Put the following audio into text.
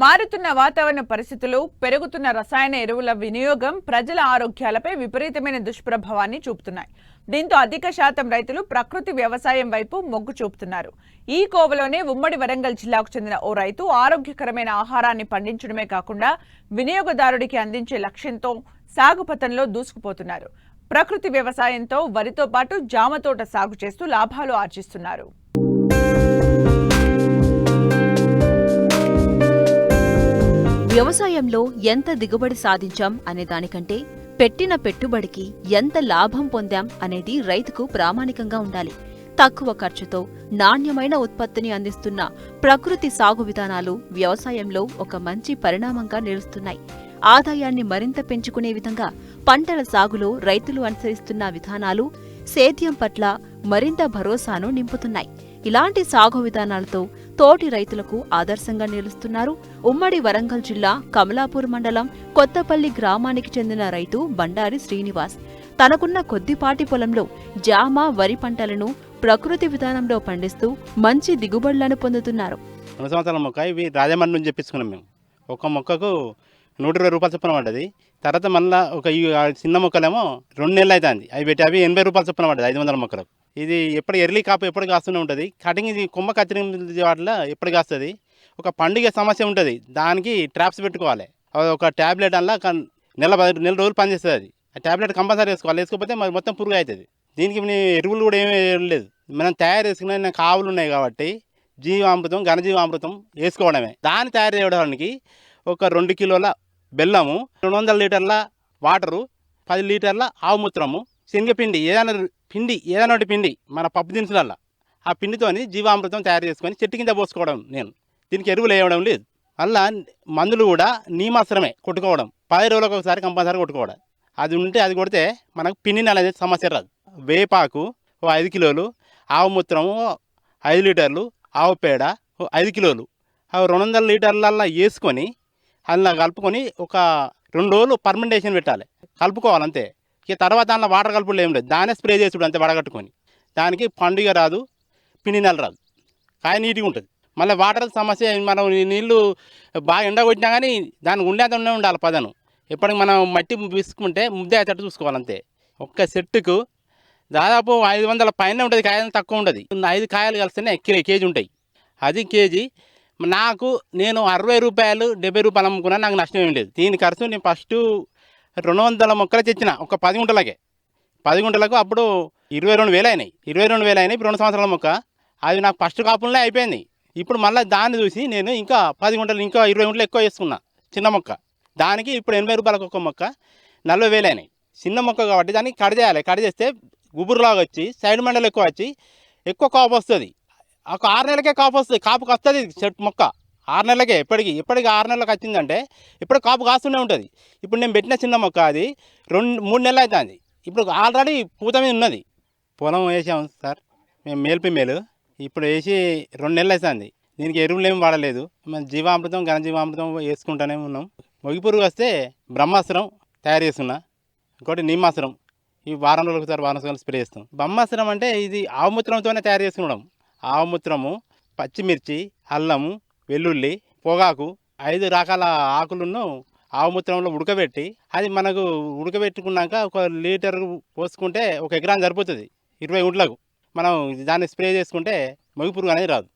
మారుతున్న వాతావరణ పరిస్థితులు పెరుగుతున్న రసాయన ఎరువుల వినియోగం ప్రజల ఆరోగ్యాలపై విపరీతమైన దుష్ప్రభావాన్ని చూపుతున్నాయి. దీంతో అధిక శాతం రైతులు ప్రకృతి వ్యవసాయం వైపు మొగ్గు చూపుతున్నారు. ఈ కోవలోనే ఉమ్మడి వరంగల్ జిల్లాకు చెందిన ఓ రైతు ఆరోగ్యకరమైన ఆహారాన్ని పండించడమే కాకుండా వినియోగదారుడికి అందించే లక్ష్యంతో సాగు పథంలో దూసుకుపోతున్నారు. ప్రకృతి వ్యవసాయంతో వరితో పాటు జామ తోట సాగు చేస్తూ లాభాలు ఆర్జిస్తున్నారు. వ్యవసాయంలో ఎంత దిగుబడి సాధించాం అనే దానికంటే పెట్టిన పెట్టుబడికి ఎంత లాభం పొందాం అనేది రైతుకు ప్రామాణికంగా ఉండాలి. తక్కువ ఖర్చుతో నాణ్యమైన ఉత్పత్తిని అందిస్తున్న ప్రకృతి సాగు విధానాలు వ్యవసాయంలో ఒక మంచి పరిణామంగా నిలుస్తున్నాయి. ఆదాయాన్ని మరింత పెంచుకునే విధంగా పంటల సాగులో రైతులు అనుసరిస్తున్న విధానాలు సేద్యం పట్ల మరింత భరోసాను నింపుతున్నాయి. ఇలాంటి సాగు విధానాలతో తోటి రైతులకు ఆదర్శంగా నిలుస్తున్నారు. ఉమ్మడి వరంగల్ జిల్లా కమలాపూర్ మండలం కొత్తపల్లి గ్రామానికి చెందిన రైతు బండారి శ్రీనివాస్. తనకున్న కొద్దిపాటి పొలంలో జామ వరి పంటలను ప్రకృతి విధానంలో పండిస్తూ మంచి దిగుబడులను పొందుతున్నారు. సంవత్సరాల మొక్క ఇవి రాజమండ్రి నుంచి చెప్పించుకున్నాం మేము. ఒక మొక్కకు నూట ఇరవై రూపాయలు చొప్పున పడ్డది. తర్వాత మళ్ళీ ఒక చిన్న మొక్కలేమో రెండు నెలలు అవుతుంది అవి పెట్టి అవి ఎనభై రూపాయలు చొప్పున పడ్డది ఐదు వందల మొక్కలకు. ఇది ఎప్పుడు ఎర్లీ కాపు ఎప్పుడు కాస్తూనే ఉంటుంది. కటింగ్ ఇది కొమ్మ కత్తిరించే వాటిలో ఎప్పుడు కాస్తుంది? ఒక పండుగ సమస్య ఉంటుంది. దానికి ట్రాప్స్ పెట్టుకోవాలి. అది ఒక ట్యాబ్లెట్ అలా నెల నెల రోజులు పనిచేస్తుంది అది ఆ ట్యాబ్లెట్ కంపల్సరీ వేసుకోవాలి. వేసుకోకపోతే మరి మొత్తం పురుగు అవుతుంది దీనికి మీ ఎరువులు కూడా ఏమీ లేదు. మనం తయారు చేసుకున్న కావులు ఉన్నాయి కాబట్టి జీవామృతం ఘనజీవామృతం వేసుకోవడమే. దాన్ని తయారు చేయడానికి ఒక రెండు కిలోల బెల్లము రెండు వందల లీటర్ల వాటరు పది లీటర్ల ఆవు మూత్రము శనగపిండి ఏదైనా పిండి ఏదైనా ఒకటి పిండి మన పప్పు దినుసులల్లో ఆ పిండితోని జీవామృతం తయారు చేసుకొని చెట్టు కింద పోసుకోవడం నేను. దీనికి ఎరువులు వేయడం లేదు. అలా మందులు కూడా నీమాశ్రమే కొట్టుకోవడం. పది రోజులకు ఒకసారి కంపల్సరీ కొట్టుకోవడం. అది ఉంటే అది కొడితే మనకు పిండి అనేది సమస్య రాదు. వేపాకు ఓ ఐదు కిలోలు ఆవు మూత్రము ఐదు లీటర్లు ఆవు పేడ ఓ ఐదు కిలోలు. అవి రెండు వందల లీటర్లల్లా వేసుకొని అందులో కలుపుకొని ఒక రెండు రోజులు పర్మెంటేషన్ పెట్టాలి. కలుపుకోవాలి అంతే ఇక తర్వాత దానిలో వాటర్ కలుపులు ఏం లేదు. దానే స్ప్రే చేసుడు అంతే వడగట్టుకొని. దానికి పండుగ రాదు పిండి నెల రాదు. కాయ నీట్గా ఉంటుంది. మళ్ళీ వాటర్ సమస్య మనం నీళ్ళు బాగా ఎండ కొట్టినా కానీ దానికి ఉండేంత ఉండే ఉండాలి పదను. ఎప్పటికి మనం మట్టి పిసుకుంటే ముద్దే అయ్యేటట్టు చూసుకోవాలి అంతే. ఒక్క చెట్టుకు దాదాపు ఐదు వందల పైన ఉంటుంది కాయలు తక్కువ ఉంటుంది ఐదు కాయలు కలిస్తేనే కిలో కేజీ ఉంటాయి. అది కేజీ. నాకు నేను అరవై రూపాయలు డెబ్బై రూపాయలు అమ్ముకున్నా నాకు నష్టం ఏం లేదు. దీని ఖర్చు నేను ఫస్ట్ రెండు వందల మొక్కలు తెచ్చిన ఒక పది గుంటలకే పది గుంటలకు అప్పుడు ఇరవై రెండు వేలు అయినాయి. ఇరవై రెండు వేలు అయినాయి ఇప్పుడు రెండు సంవత్సరాల మొక్క. అది నాకు ఫస్ట్ కాపులనే అయిపోయింది. ఇప్పుడు మళ్ళీ దాన్ని చూసి నేను ఇంకా పది గుంటలు ఇంకా ఇరవై గుంటలు ఎక్కువ వేసుకున్నా చిన్న మొక్క. దానికి ఇప్పుడు ఎనభై రూపాయలకు ఒక మొక్క. నలభై వేలు అయినాయి. చిన్న మొక్క కాబట్టి దానికి కట్ చేయాలి. కట్ చేస్తే గుబురులాగా వచ్చి సైడ్ మండలు ఎక్కువ వచ్చి ఎక్కువ కాపు వస్తుంది. ఒక ఆరు నెలలకే కాపు వస్తుంది. కాపుకి వస్తుంది చెట్టు మొక్క. ఆరు నెలలకే ఎప్పటికి ఎప్పటికి ఆరు నెలలకు వచ్చిందంటే ఇప్పుడు కాపు కాస్తూనే ఉంటుంది. ఇప్పుడు నేను పెట్టిన చిన్న మొక్క అది రెండు మూడు నెలలు అవుతుంది ఇప్పుడు ఆల్రెడీ పూత మీద ఉన్నది. పొలం వేసాం సార్ మేము మేల్పి మేలు. ఇప్పుడు వేసి రెండు నెలలు అవుతుంది దీనికి ఎరువులు ఏమి వాడలేదు. మన జీవామృతం ఘనజీవామృతం వేసుకుంటూనే ఉన్నాం. మొగి పురుగు వస్తే బ్రహ్మాస్త్రం తయారు చేస్తున్నా. ఇంకోటి నీమాస్త్రం ఈ వారం రోజులకు సార్ వారం రోజులు స్ప్రే చేస్తాం. బ్రహ్మాస్త్రం అంటే ఇది ఆవుమూత్రంతోనే తయారు చేసుకున్నాం. ఆవుమూత్రము పచ్చిమిర్చి అల్లము వెల్లుల్లి పొగాకు ఐదు రకాల ఆకులను ఆవుమూత్రంలో ఉడకబెట్టి అది మనకు ఉడకబెట్టుకున్నాక ఒక లీటర్ పోసుకుంటే ఒక ఎకరాన్ని సరిపోతుంది. ఇరవై గుంట్లకు. మనం దాన్ని స్ప్రే చేసుకుంటే మొగి పురుగు అనేది రాదు.